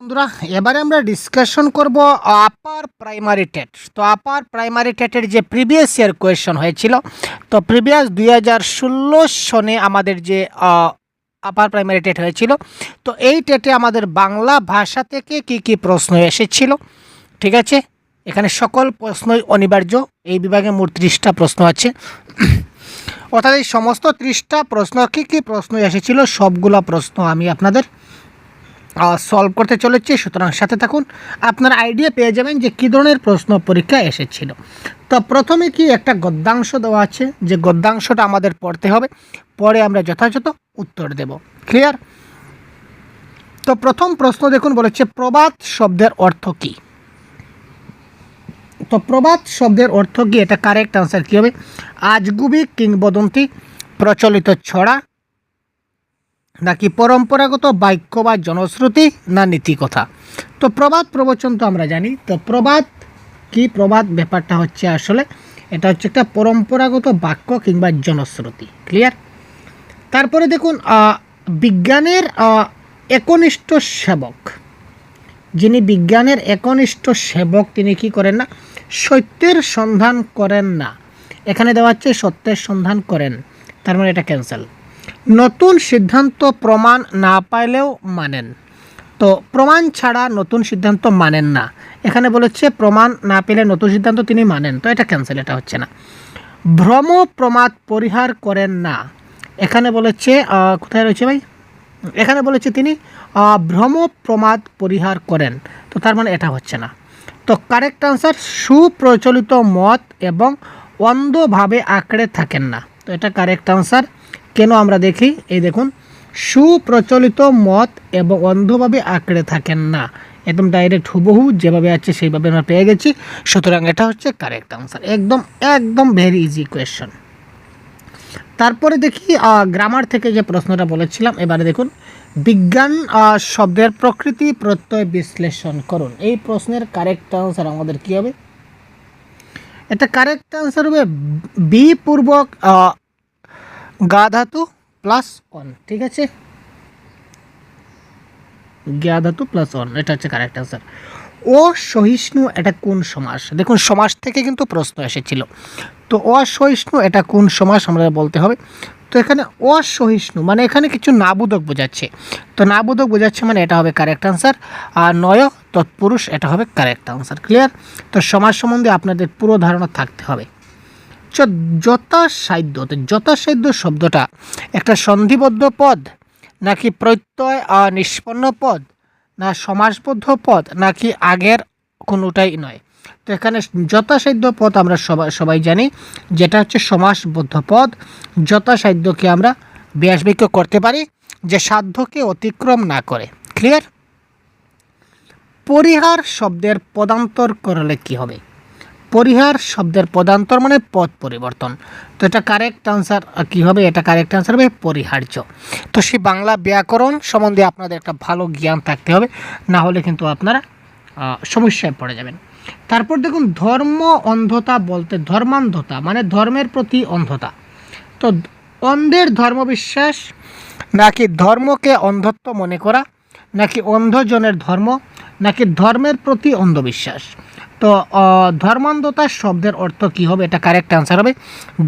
বন্ধুরা, এবারে আমরা ডিসকাশন করব আপার প্রাইমারি টেট তো আপার প্রাইমারি টেটের যে প্রিভিয়াস ইয়ার কোয়েশন হয়েছিল, তো প্রিভিয়াস দুই হাজার ষোলো সনে আমাদের যে আপার প্রাইমারি টেট হয়েছিল, তো এই টেটে আমাদের বাংলা ভাষা থেকে কি কি প্রশ্ন এসেছিল, ঠিক আছে? এখানে সকল প্রশ্নই অনিবার্য, এই বিভাগে মোট ত্রিশটা প্রশ্ন আছে। অর্থাৎ এই সমস্ত ত্রিশটা প্রশ্ন কী কী প্রশ্ন এসেছিল, সবগুলো প্রশ্ন আমি আপনাদের সলভ করতে চলেছি। সুতরাং সাথে থাকুন, আপনার আইডিয়া পেয়ে যাবেন যে কী ধরনের প্রশ্ন পরীক্ষা এসেছিল। তো প্রথমে কি একটা গদ্যাংশ দেওয়া আছে? যে গদ্যাংশটা আমাদের পড়তে হবে। পরে আমরা যথাযথ উত্তর দেব। ক্লিয়ার তো প্রথম প্রশ্ন দেখুন, বলেছে প্রবাদ শব্দের অর্থ কী? তো প্রবাদ শব্দের অর্থ কি? এটা কারেক্ট আনসার কী হবে? আজগুবি কিংবদন্তি প্রচলিত ছড়া নাকি পরম্পরাগত বাক্য বা জনশ্রুতি না নীতিকথা তো প্রবাদ প্রবচন তো আমরা জানি। তো প্রবাদ, কি প্রবাদ? ব্যাপারটা হচ্ছে আসলে এটা হচ্ছে একটা পরম্পরাগত বাক্য কিংবা জনশ্রুতি। ক্লিয়ার তারপরে দেখুন বিজ্ঞানের একনিষ্ঠ সেবক। যিনি বিজ্ঞানের একনিষ্ঠ সেবক, তিনি কি করেন না? সত্যের সন্ধান করেন না। এখানে দেওয়া হচ্ছে সত্যের সন্ধান করেন। তার মানে এটা ক্যান্সেল নতুন সিদ্ধান্ত প্রমাণ না পাইলেও মানেন। তো প্রমাণ ছাড়া নতুন সিদ্ধান্ত মানেন না। এখানে বলেছে, প্রমাণ না পেলে নতুন সিদ্ধান্ত তিনি মানেন। তো এটা ক্যান্সেল এটা হচ্ছে না। ভ্রম প্রমাদ পরিহার করেন না। এখানে বলেছে কোথায় রয়েছে ভাই? এখানে বলেছে তিনি ভ্রম প্রমাদ পরিহার করেন। তো তার মানে এটা হচ্ছে না। তো কারেক্ট আনসার সুপ্রচলিত মত এবং অন্ধভাবে আঁকড়ে থাকেন না। তো এটা কারেক্ট আনসার কেন আমরা দেখি? এই দেখুন, সুপ্রচলিত মত এবং অন্ধভাবে আঁকড়ে থাকেন না। একদম ডাইরেক্ট হুবহু যেভাবে আছে সেইভাবে আমরা পেয়ে গেছি। সুতরাং এটা হচ্ছে কারেক্ট আনসার একদম একদম ভেরি ইজি কোয়েশ্চন তারপরে দেখি গ্রামার থেকে যে প্রশ্নটা বলেছিলাম, এবারে দেখুন, বিজ্ঞান শব্দের প্রকৃতি প্রত্যয় বিশ্লেষণ করুন। এই প্রশ্নের কারেক্ট আনসার আমাদের কী হবে? এটা কারেক্ট আনসার হবে বি পূর্বক গা ধাতু প্লাস অন ঠিক আছে? জ্ঞা ধাতু প্লাস অন এটা হচ্ছে কারেক্ট আনসার অসহিষ্ণু এটা কোন সমাস? দেখুন, সমাস থেকে কিন্তু প্রশ্ন এসেছিল। তো অসহিষ্ণু এটা কোন সমাস আমরা বলতে হবে? তো এখানে অসহিষ্ণু মানে এখানে কিছু নাবোধক বোঝাচ্ছে। তো নাবোধক বোঝাচ্ছে মানে এটা হবে কারেক্ট আনসার আর নয় তৎপুরুষ এটা হবে কারেক্ট আনসার ক্লিয়ার তো সমাজ সম্বন্ধে আপনাদের পুরো ধারণা থাকতে হবে। যথাসাধ্য যথাসাধ্য শব্দটা, একটা সন্ধিবদ্ধ পদ, নাকি প্রত্যয় নিষ্পন্ন পদ, না সমাসবদ্ধ পদ, নাকি আগের কোনোটাই নয়। তো এখানে যথাসাধ্য পদ আমরা সবাই সবাই জানি, যেটা হচ্ছে সমাসবদ্ধ পদ, যথাসাধ্যকে আমরা ব্যাসবাক্য করতে পারি, যে সাধ্যকে অতিক্রম না করে। ক্লিয়ার পরিহার শব্দের পদান্তর করলে কি হবে? পরিহার শব্দের পদান্তর মানে পদ পরিবর্তন। তো এটা কারেক্ট আনসার কী হবে? এটা কারেক্ট আনসার হবে পরিহার্য। তো সেই বাংলা ব্যাকরণ সম্বন্ধে আপনাদের একটা ভালো জ্ঞান থাকতে হবে, না হলে কিন্তু আপনারা সমস্যায় পড়ে যাবেন। তারপর দেখুন, ধর্ম অন্ধতা বলতে ধর্মান্ধতা মানে ধর্মের প্রতি অন্ধতা। তো অন্ধের ধর্মবিশ্বাস, নাকি ধর্মকে অন্ধত্ব মনে করা, নাকি অন্ধজনের ধর্ম, নাকি ধর্মের প্রতি অন্ধবিশ্বাস? তো ধর্মান্ধতা শব্দের অর্থ কি হবে? এটা কারেক্ট আনসার হবে।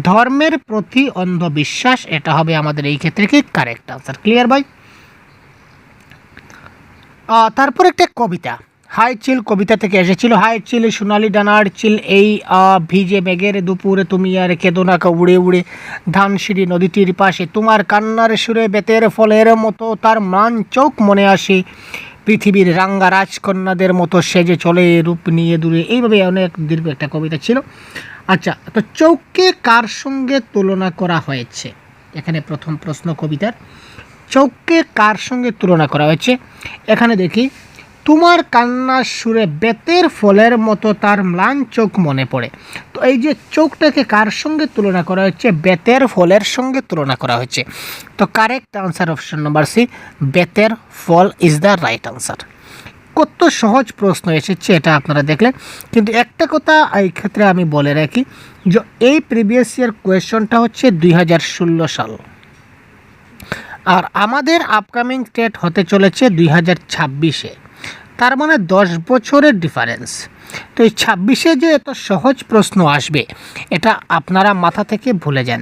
ধর্মের প্রতি অন্ধবিশ্বাস, এটা হবে আমাদের এই ক্ষেত্রে কি? কারেক্ট আনসার ক্লিয়ার ভাই তারপর একটা কবিতা। হাই চিল কবিতা থেকে এসেছিল। হাই চিল, সোনালি ডানার চিল, এই ভিজে মেঘের দুপুরে তুমি আর কেদনাকা উড়ে উড়ে ধানসিঁড়ি নদীটির পাশে তোমার কান্নার সুরে বেতের ফলের মতো তার মান চোখ মনে আসে। পৃথিবীর রাঙ্গা রাজকন্যাদের মতো সেজে চলে, রূপ নিয়ে দূরে। এইভাবে অনেক দীর্ঘ একটা কবিতা ছিল। আচ্ছা তো চৌককে কার সঙ্গে তুলনা করা হয়েছে? এখানে প্রথম প্রশ্ন কবিতার। চৌককে কার সঙ্গে তুলনা করা হয়েছে? এখানে দেখি তোমার কান্নার সুরে বেতের ফলের মতো তার ম্লান চোখ মনে পড়ে। তো এই যে চোখটাকে কার সঙ্গে তুলনা করা হচ্ছে? বেতের ফলের সঙ্গে তুলনা করা হয়েছে তো correct answer option number C বেতের ফল ইজ দ্য রাইট আনসার কত সহজ প্রশ্ন এসেছে এটা আপনারা দেখলেন। কিন্তু একটা কথা এই ক্ষেত্রে আমি বলে রাখি যে এই প্রিভিয়াস ইয়ার কোয়েশনটা হচ্ছে দুই হাজার ষোলো সাল। আর আমাদের আপকামিং স্টেট হতে চলেছে দুই হাজার ছাব্বিশে। তার মানে দশ বছরের ডিফারেন্স তো এই ছাব্বিশে যে এত সহজ প্রশ্ন আসবে, এটা আপনারা মাথা থেকে ভুলে যান।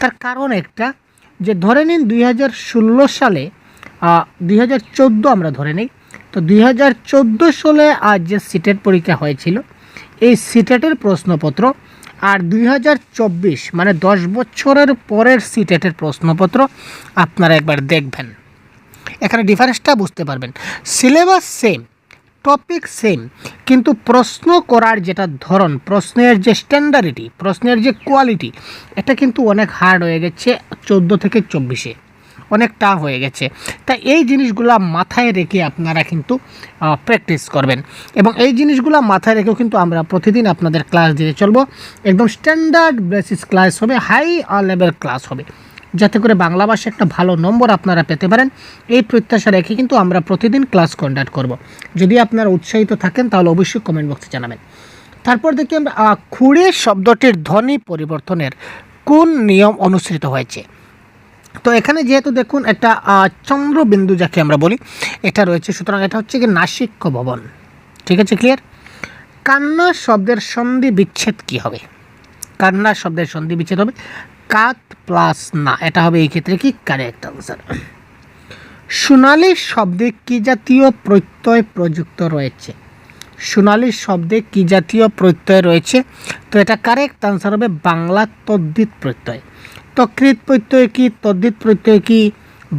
তার কারণ একটা, যে ধরে নিন দুই হাজার ষোলো সালে দুই হাজার চোদ্দ আমরা ধরে নিই, তো দুই হাজার চোদ্দ সালে আজ যে সিটেট পরীক্ষা হয়েছিল, এই সিটেটের প্রশ্নপত্র আর দুই হাজার চব্বিশ মানে দশ বছরের পরের সিটেটের প্রশ্নপত্র আপনারা একবার দেখবেন। এখানে ডিফারেন্সটা বুঝতে পারবেন। সিলেবাস সেম টপিক সেম কিন্তু প্রশ্ন করার যেটা ধরন, প্রশ্নের যে স্ট্যান্ডার্ডিটি প্রশ্নের যে কোয়ালিটি এটা কিন্তু অনেক হার্ড হয়ে গেছে চোদ্দ থেকে চব্বিশে। অনেক টাফ হয়ে গেছে। তাই এই জিনিসগুলো মাথায় রেখে আপনারা কিন্তু প্র্যাকটিস করবেন। এবং এই জিনিসগুলো মাথায় রেখেও কিন্তু আমরা প্রতিদিন আপনাদের ক্লাস দিতে চলবো। একদম স্ট্যান্ডার্ড বেসিস ক্লাস হবে হাই লেভেল ক্লাস হবে। যাতে করে বাংলা ভাষায় একটা ভালো নম্বর আপনারা পেতে পারেন। এই প্রত্যাশা রেখে কিন্তু আমরা প্রতিদিন ক্লাস কন্ডাক্ট করব। যদি আপনারা উৎসাহিত থাকেন, তাহলে অবশ্যই কমেন্ট বক্সে জানাবেন। তারপর দেখি আমরা খুঁড়ে শব্দটির ধ্বনি পরিবর্তনের কোন নিয়ম অনুসৃত হয়েছে? তো এখানে যেহেতু দেখুন, একটা চন্দ্রবিন্দু যাকে আমরা বলি, এটা রয়েছে, সুতরাং এটা হচ্ছে কি নাসিক্য ভবন। ঠিক আছে ক্লিয়ার কান্না শব্দের সন্ধি বিচ্ছেদ কি হবে? কান্না শব্দের সন্ধি বিচ্ছেদ হবে। কাত প্লাস না, এটা হবে এই ক্ষেত্রে কি? কারেক্ট আনসার সোনালি শব্দে কি জাতীয় প্রত্যয় প্রযুক্ত রয়েছে? সোনালি শব্দে কি জাতীয় প্রত্যয় রয়েছে? তো এটা কারেক্ট আনসার হবে বাংলা তদ্বিত প্রত্যয়। তকৃত প্রত্যয় কি তদ্বিত প্রত্যয় কি?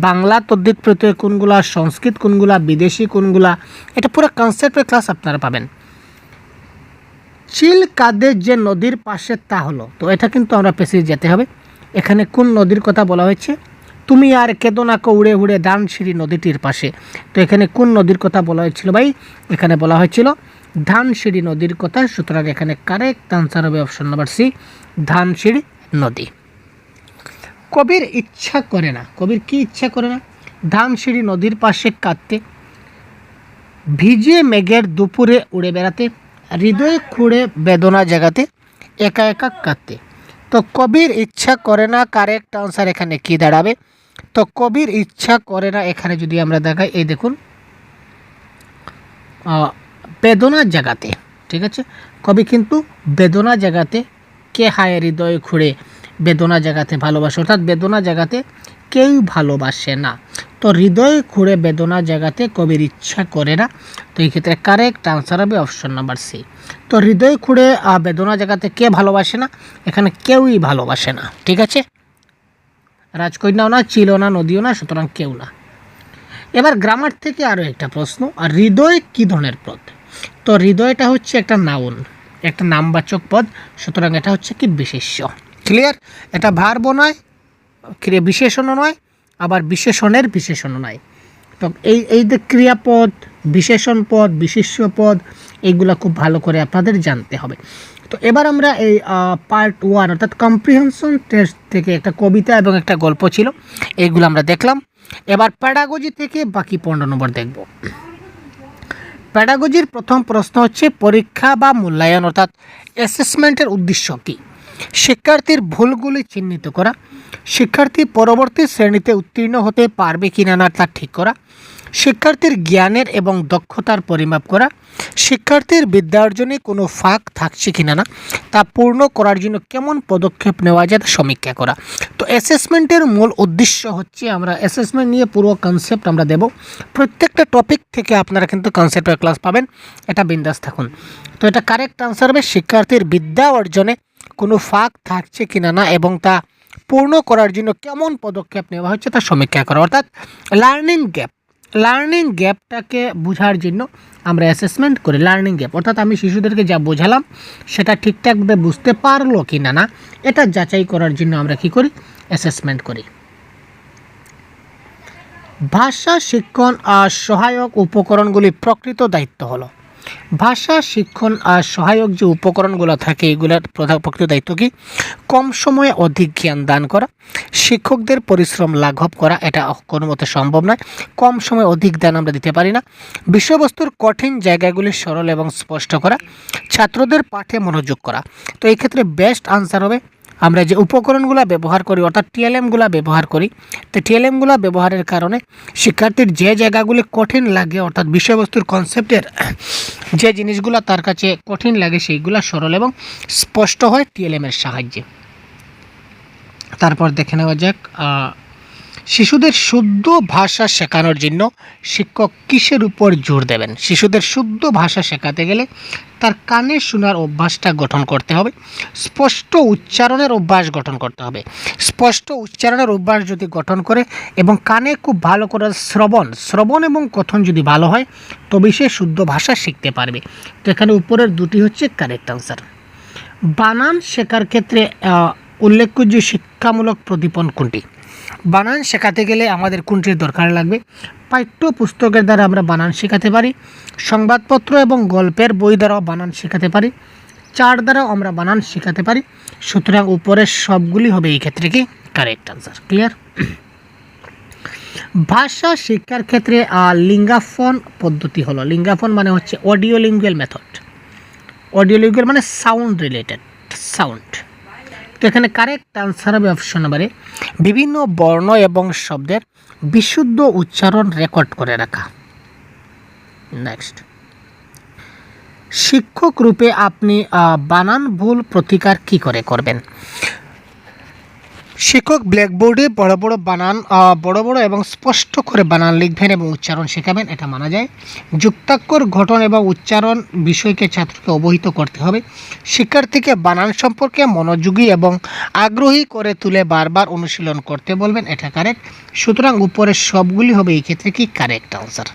বাংলা তদ্দিত প্রত্যয় কোনগুলা, সংস্কৃত কোনগুলা, বিদেশি কোনগুলা? এটা পুরো কনসেপ্টের ক্লাস আপনারা পাবেন। চিল কাদের যে নদীর পাশে তা হলো, তো এটা কিন্তু আমরা পেছিয়ে যেতে হবে। এখানে কোন নদীর কথা বলা হয়েছে? তুমি আর কেদনাকে উড়ে উড়ে ধানসিঁড়ি নদীটির পাশে। তো এখানে কোন নদীর কথা বলা হয়েছিল ভাই? এখানে বলা হয়েছিল ধানসিঁড়ি নদীর কথা, সুতরাং এখানে কারেক্ট আনসার হবে অপশন নাম্বার সি ধানসিঁড়ি নদী। কবির ইচ্ছা করে না, কবির কি ইচ্ছা করে না? ধানসিঁড়ি নদীর পাশে কাঁদতে, ভিজে মেঘের দুপুরে উড়ে বেড়াতে, হৃদয় খুঁড়ে বেদনা জাগাতে, একা একা কাঁদতে। তো কবির ইচ্ছা করে না কারেক্ট আনসার এখানে কি দাঁড়াবে? তো কবির ইচ্ছা করে না, এখানে যদি আমরা দেখাই, এই দেখুন বেদনা জাগাতে, ঠিক আছে? কবি কিন্তু বেদনা জাগাতে, কে হায় হৃদয় খুঁড়ে বেদনা জাগাতে ভালোবাসে, অর্থাৎ বেদনা জাগাতে কেউ ভালোবাসে না। তো হৃদয় খুঁড়ে বেদনা জাগাতে কবির ইচ্ছা করে না। তো এই ক্ষেত্রে কারেক্ট আনসার হবে অপশন নাম্বার সি তো হৃদয় খুঁড়ে বেদনা জাগাতে কে ভালোবাসে না? এখানে কেউই ভালোবাসে না, ঠিক আছে? রাজকন্যাও না ছিল না, নদীও না, সুতরাং কেউ না। এবার গ্রামার থেকে আরও একটা প্রশ্ন, আর হৃদয় কী ধরনের পদ? তো হৃদয়টা হচ্ছে একটা নাউন একটা নামবাচক পদ, সুতরাং এটা হচ্ছে কি বিশেষ্য। ক্লিয়ার এটা ভার্ব নয় বিশেষণও নয় আবার বিশেষণের বিশেষণও নয় তো এই এই যে ক্রিয়াপদ বিশেষণ পদ বিশেষ্য পদ এইগুলো খুব ভালো করে আপনাদের জানতে হবে। তো এবার আমরা এই পার্ট ওয়ান অর্থাৎ কম্প্রিহেনশন টেস্ট থেকে একটা কবিতা এবং একটা গল্প ছিল এইগুলো আমরা দেখলাম। এবার প্যাডাগজি থেকে বাকি পনেরো নম্বর দেখব। প্যাডাগজির প্রথম প্রশ্ন হচ্ছে, পরীক্ষা বা মূল্যায়ন, অর্থাৎ অ্যাসেসমেন্টের উদ্দেশ্য কী? শিক্ষার্থীর ভুলগুলি চিহ্নিত করা। শিক্ষার্থী পরবর্তী শ্রেণীতে উত্তীর্ণ হতে পারবে কিনা না তা ঠিক করা। শিক্ষার্থীর জ্ঞানের এবং দক্ষতার পরিমাপ করা, শিক্ষার্থীর বিদ্যা অর্জনে কোনো ফাঁক থাকছে কিনা না, তা পূর্ণ করার জন্য কেমন পদক্ষেপ নেওয়া যায় তা সমীক্ষা করা। তো অ্যাসেসমেন্টের মূল উদ্দেশ্য হচ্ছে আমরা অ্যাসেসমেন্ট নিয়ে পুরো কনসেপ্ট আমরা দেব। প্রত্যেকটা টপিক থেকে আপনারা কিন্তু কনসেপ্টের ক্লাস পাবেন। এটা বিন্দাস থাকুন। তো এটা কারেক্ট আনসার হবে, শিক্ষার্থীর বিদ্যা অর্জনে কোনো ফাঁক থাকছে কিনা না এবং তা পূর্ণ করার জন্য কেমন পদক্ষেপ নেওয়া হচ্ছে তা সমীক্ষা করা। অর্থাৎ লার্নিং গ্যাপ লার্নিং গ্যাপটাকে বোঝার জন্য আমরা অ্যাসেসমেন্ট করি লার্নিং গ্যাপ অর্থাৎ আমি শিশুদেরকে যা বোঝালাম সেটা ঠিকঠাকভাবে বুঝতে পারল কি না না এটা যাচাই করার জন্য আমরা কি করি? অ্যাসেসমেন্ট করি। ভাষা, শিক্ষণ আর সহায়ক উপকরণগুলি প্রকৃত দায়িত্ব হলো। ভাষা, শিক্ষণ আর সহায়ক যে উপকরণগুলো থাকে, এগুলোর প্রধান প্রকৃত দায়িত্ব কি? কম সময়ে অধিক জ্ঞান দান করা, শিক্ষকদের পরিশ্রম লাঘব করা, এটা কোনো মতে সম্ভব নয়। কম সময়ে অধিক দান আমরা দিতে পারি না। বিষয়বস্তুর কঠিন জায়গাগুলি সরল এবং স্পষ্ট করা, ছাত্রদের পাঠে মনোযোগ করা। তো এই ক্ষেত্রে বেস্ট আনসার হবে আমরা যে উপকরণগুলো ব্যবহার করি, অর্থাৎ টিএলএমগুলো ব্যবহার করি, তো টিএলএমগুলো ব্যবহারের কারণে শিক্ষার্থীর যে জায়গাগুলি কঠিন লাগে, অর্থাৎ বিষয়বস্তুর কনসেপ্টের যে জিনিসগুলো তার কাছে কঠিন লাগে, সেইগুলো সরল এবং স্পষ্ট হয় টিএলএমের সাহায্যে। তারপর দেখে নেওয়া যাক শিশুদের শুদ্ধ ভাষা শেখানোর জন্য শিক্ষক কিসের উপর জোর দেবেন? শিশুদের শুদ্ধ ভাষা শেখাতে গেলে তার কানে শোনার অভ্যাসটা গঠন করতে হবে। স্পষ্ট উচ্চারণের অভ্যাস গঠন করতে হবে। স্পষ্ট উচ্চারণের অভ্যাস যদি গঠন করে এবং কানে খুব ভালো করে শ্রবণ শ্রবণ এবং কথন যদি ভালো হয় তবে সে শুদ্ধ ভাষা শিখতে পারবে। তো এখানে উপরের দুটি হচ্ছে কারেক্ট আনসার বানান শেখার ক্ষেত্রে উল্লেখযোগ্য শিক্ষামূলক প্রদীপন কোনটি? বানান শেখাতে গেলে আমাদের কোনটির দরকার লাগবে? পাঠ্য পুস্তকের দ্বারা আমরা বানান শেখাতে পারি, সংবাদপত্র এবং গল্পের বই দ্বারাও বানান শেখাতে পারি, চার দ্বারাও আমরা বানান শেখাতে পারি। সুতরাং উপরের সবগুলি হবে এই ক্ষেত্রে কি? Correct answer, clear? ভাষা শিক্ষার ক্ষেত্রে লিঙ্গাফোন পদ্ধতি হলো। লিঙ্গাফোন মানে হচ্ছে audio lingual method audio lingual মানে সাউন্ড রিলেটেড সাউন্ড তো এখানে কারেক্ট আনসার হবে অপশন নাম্বারে বিভিন্ন বর্ণ এবং শব্দের বিশুদ্ধ উচ্চারণ রেকর্ড করে রাখা। নেক্সট শিক্ষক রূপে আপনি বানান ভুল প্রতিকার কি করে করবেন? শিক্ষক ব্ল্যাকবোর্ডে বড় বড় বানান বড় বড় এবং স্পষ্ট করে বানান লিখবেন এবং উচ্চারণ শেখাবেন, এটা মানা যায়। যুক্তাক্ষর গঠন এবং উচ্চারণ বিষয়কে ছাত্রকে অবহিত করতে হবে। শিক্ষার্থীকে বানান সম্পর্কে মনোযোগী এবং আগ্রহী করে তুলে বারবার অনুশীলন করতে বলবেন, এটা কারেক্ট সুতরাং উপরের সবগুলি হবে, এই ক্ষেত্রে কি কারেক্ট আনসার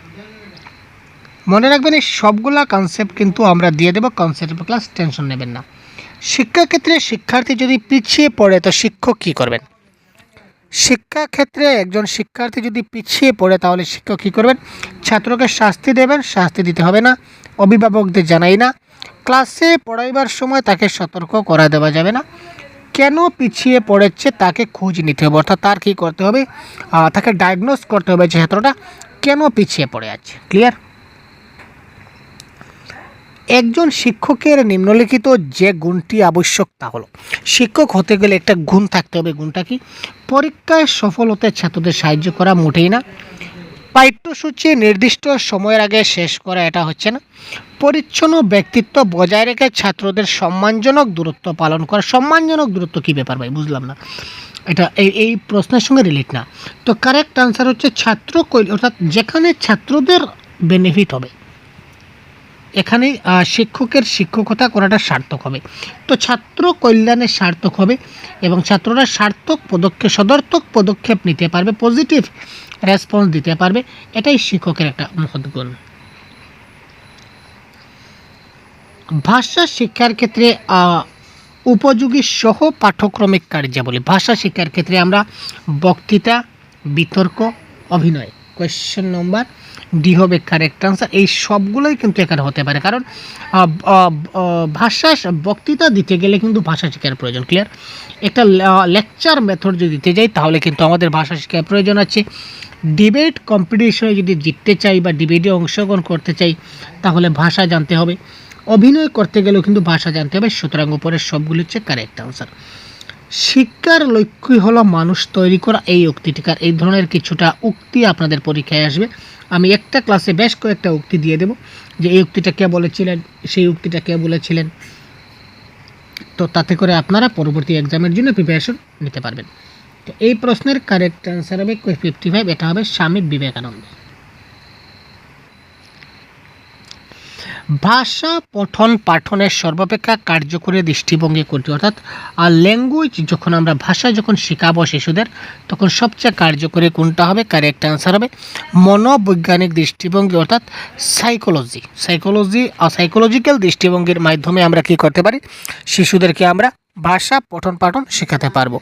মনে রাখবেন, এই সবগুলা কনসেপ্ট কিন্তু আমরা দিয়ে দেবো কনসেপ্ট ক্লাস টেনশন নেবেন না। শিক্ষাক্ষেত্রে শিক্ষার্থী যদি পিছিয়ে পড়ে, তো শিক্ষক কী করবেন? শিক্ষাক্ষেত্রে একজন শিক্ষার্থী যদি পিছিয়ে পড়ে, তাহলে শিক্ষক কী করবেন? ছাত্রকে শাস্তি দেবেন, শাস্তি দিতে হবে না। অভিভাবকদের জানাই না। ক্লাসে পড়াইবার সময় তাকে সতর্ক করা দেওয়া যাবে না। কেন পিছিয়ে পড়েছে তাকে খোঁজ নিতে হবে, অর্থাৎ তার কী করতে হবে? তাকে ডায়াগনোস করতে হবে যে ছাত্রটা কেন পিছিয়ে পড়ে আছে। ক্লিয়ার একজন শিক্ষকের নিম্নলিখিত যে গুণটি আবশ্যক তা হলো, শিক্ষক হতে গেলে একটা গুণ থাকতে হবে। গুণটা কি? পরীক্ষায় সফল হতে ছাত্রদের সাহায্য করা মোটেই না। পাঠ্যসূচি নির্দিষ্ট সময়ের আগে শেষ করা এটা হচ্ছে না। পরিচ্ছন্ন ব্যক্তিত্ব বজায় রেখে ছাত্রদের সম্মানজনক দূরত্ব পালন করা। সম্মানজনক দূরত্ব কী ব্যাপার ভাই? বুঝলাম না। এটা এই এই প্রশ্নের সঙ্গে রিলেট না। তো কারেক্ট আনসার হচ্ছে ছাত্র কৈল অর্থাৎ যেখানে ছাত্রদের বেনিফিট হবে এখানে শিক্ষকের শিক্ষকতা করাটা সার্থক হবে। তো ছাত্র কল্যাণে সার্থক হবে এবং ছাত্ররা সার্থক পদক্ষেপ, সদর্থক পদক্ষেপ নিতে পারবে পজিটিভ রেসপন্স দিতে পারবে। এটাই শিক্ষকের একটা মহৎ গুণ। ভাষা শিক্ষার ক্ষেত্রে উপযোগী সহ পাঠ্যক্রমিক কার্যাবলী ভাষা শিক্ষার ক্ষেত্রে আমরা বক্তৃতা, বিতর্ক, অভিনয়। কোয়েশ্চেন নম্বর ডি হবে কারেক্ট আনসার এই সবগুলোই কিন্তু এখানে হতে পারে। কারণ ভাষা বক্তৃতা দিতে গেলে কিন্তু ভাষা শিক্ষার প্রয়োজন ক্লিয়ার একটা লেকচার মেথড যদি দিতে যাই, তাহলে কিন্তু আমাদের ভাষা শিক্ষার প্রয়োজন আছে। ডিবেট কম্পিটিশনে যদি জিততে চাই বা ডিবেটে অংশগ্রহণ করতে চাই, তাহলে ভাষা জানতে হবে। অভিনয় করতে গেলেও কিন্তু ভাষা জানতে হবে, সুতরাং উপরের সবগুলো হচ্ছে কারেক্ট আনসার শিক্ষার লক্ষ্যই হলো মানুষ তৈরি করা এই উক্তিটিকার এই ধরনের কিছুটা উক্তি আপনাদের পরীক্ষায় আসবে। আমি একটা ক্লাসে বেশ কয়েকটা উক্তি দিয়ে দেব যে এই উক্তিটা কে বলেছিলেন, সেই উক্তিটা কে বলেছিলেন। তো তাতে করে আপনারা পরবর্তী এক্সামের জন্য প্রিপারেশন নিতে পারবেন। তো এই প্রশ্নের কারেক্ট অ্যান্সার হবে ফিফটি ফাইভ এটা হবে স্বামী বিবেকানন্দ ভাষা, পঠন, পাঠনের সর্বাপেক্ষা কার্যকরী দৃষ্টিভঙ্গি কোনটি? অর্থাৎ আর ল্যাঙ্গুয়েজ যখন আমরা ভাষা যখন শেখাবো শিশুদের, তখন সবচেয়ে কার্যকরী কোনটা হবে? কারেক্ট অ্যান্সার হবে। মনোবৈজ্ঞানিক দৃষ্টিভঙ্গি, অর্থাৎ সাইকোলজি সাইকোলজি আর সাইকোলজিক্যাল দৃষ্টিভঙ্গির মাধ্যমে আমরা কি করতে পারি? শিশুদেরকে আমরা ভাষা, পঠন, পাঠন শেখাতে পারব।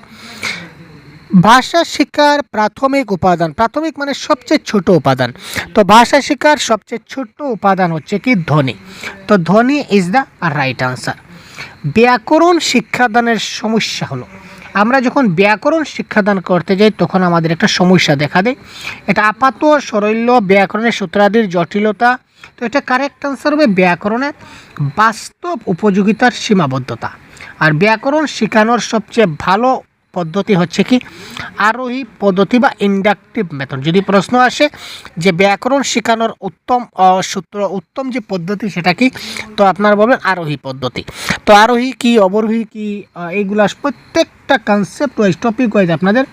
ভাষা শিক্ষার প্রাথমিক উপাদান। প্রাথমিক মানে সবচেয়ে ছোট উপাদান। তো ভাষা শিক্ষার সবচেয়ে ছোট উপাদান হচ্ছে কি? ধ্বনি। তো ধ্বনি ইজ দ্য রাইট আনসার ব্যাকরণ শিক্ষাদানের সমস্যা হলো। আমরা যখন ব্যাকরণ শিক্ষাদান করতে যাই, তখন আমাদের একটা সমস্যা দেখা দেয়। এটা আপাত সরল্য ব্যাকরণের সূত্রাদির জটিলতা। তো এটা কারেক্ট আনসার হবে ব্যাকরণের বাস্তব উপযোগিতার সীমাবদ্ধতা। আর ব্যাকরণ শেখানোর সবচেয়ে ভালো পদ্ধতি হচ্ছে কি? আরোহী পদ্ধতি বা ইন্ডাকটিভ মেথড যদি প্রশ্ন আসে যে ব্যাকরণ শেখানোর উত্তম সূত্র, উত্তম যে পদ্ধতি সেটা কি? তো আপনারা বলবেন আরোহী পদ্ধতি। তো আরোহী কি, অবরোহী কি এইগুলা প্রত্যেকটা কনসেপ্ট ওয়াইজ টপিক ওয়াইজ আপনাদের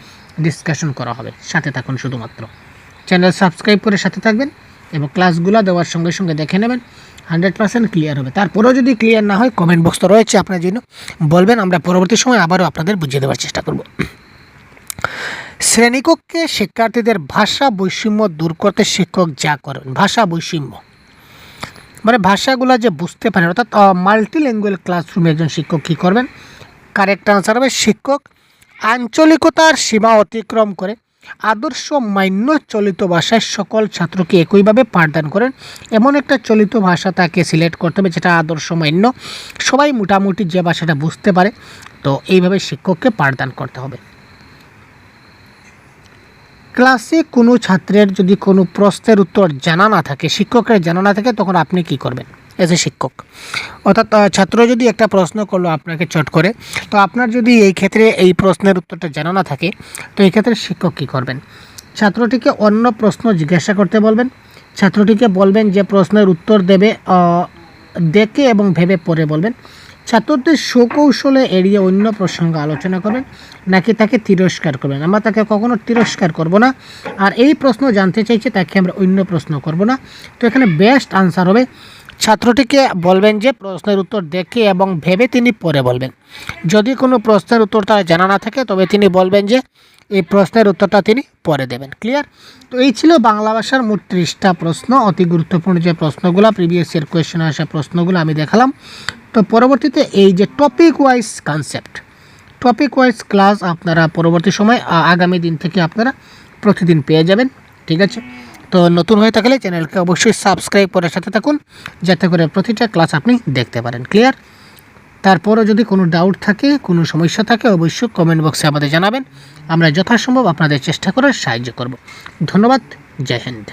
ডিসকাশন করা হবে। সাথে থাকুন শুধুমাত্র। চ্যানেল সাবস্ক্রাইব করে সাথে থাকবেন এবং ক্লাসগুলো দেওয়ার সঙ্গে সঙ্গে দেখে নেবেন। হান্ড্রেড পার্সেন্ট ক্লিয়ার হবে। তারপরেও যদি ক্লিয়ার না হয় কমেন্ট বক্স তো রয়েছে আপনার জন্য। বলবেন, আমরা পরবর্তী সময় আবারও আপনাদের বুঝিয়ে দেওয়ার চেষ্টা করব। শ্রেণীকক্ষে শিক্ষার্থীদের ভাষা বৈষম্য দূর করতে শিক্ষক যা করেন। ভাষা বৈষম্য। মানে ভাষাগুলো যে বুঝতে পারেন, অর্থাৎ মাল্টি ল্যাঙ্গুয়েজ ক্লাসরুমে একজন শিক্ষক কী করবেন? কারেক্ট আনসার হবে, শিক্ষক আঞ্চলিকতার সীমা অতিক্রম করে আদর্শ মান্য চলিত ভাষায় সকল ছাত্রকে একইভাবে পাঠদান করেন। এমন একটা চলিত ভাষা তাকে সিলেক্ট করতে হবে যেটা আদর্শ মান্য। সবাই মোটামুটি যে ভাষাটা বুঝতে পারে, তো এইভাবে শিক্ষককে পাঠদান করতে হবে। ক্লাসে কোনো ছাত্রের যদি কোনো প্রশ্নের উত্তর জানা না থাকে, শিক্ষকের জানা না থাকে, তখন আপনি কি করবেন? এজ এ শিক্ষক। অর্থাৎ ছাত্র যদি একটা প্রশ্ন করল আপনাকে চট করে, তো আপনার যদি এই ক্ষেত্রে এই প্রশ্নের উত্তরটা জানা না থাকে, তো এই ক্ষেত্রে শিক্ষক কী করবেন? ছাত্রটিকে অন্য প্রশ্ন জিজ্ঞাসা করতে বলবেন। ছাত্রটিকে বলবেন যে প্রশ্নের উত্তর দেবে দেখে এবং ভেবে পরে বলবেন। ছাত্রদের সুকৌশলে এড়িয়ে অন্য প্রসঙ্গ আলোচনা করবেন, নাকি তাকে তিরস্কার করবেন? আমরা তাকে কখনো তিরস্কার করব না, আর এই প্রশ্ন জানতে চাইছে, তাকে আমরা অন্য প্রশ্ন করব না। তো এখানে বেস্ট আনসার হবে ছাত্রটিকে বলবেন যে প্রশ্নের উত্তর দেখে এবং ভেবে তিনি পরে বলবেন। যদি কোনো প্রশ্নের উত্তর তার জানা না থাকে, তবে তিনি বলবেন যে এই প্রশ্নের উত্তরটা তিনি পরে দেবেন। ক্লিয়ার তো এই ছিল বাংলা ভাষার মোট ত্রিশটা প্রশ্ন। অতি গুরুত্বপূর্ণ যে প্রশ্নগুলো প্রিভিয়াস ইয়ার কোয়েশনে আসা প্রশ্নগুলো আমি দেখালাম। তো পরবর্তীতে এই যে topic wise concept topic wise class আপনারা পরবর্তী সময় আগামী দিন থেকে আপনারা প্রতিদিন পেয়ে যাবেন। ঠিক আছে? তো নতুন হয়ে থাকলে চ্যানেলকে অবশ্যই সাবস্ক্রাইব করার সাথে থাকুন, যাতে করে প্রতিটা ক্লাস আপনি দেখতে পারেন ক্লিয়ার তারপরও যদি কোনো ডাউট থাকে, কোনো সমস্যা থাকে, অবশ্যই কমেন্ট বক্সে আমাদের জানাবেন। আমরা যথাসম্ভব আপনাদের চেষ্টা করার সাহায্য করব। ধন্যবাদ, জয় হিন্দ।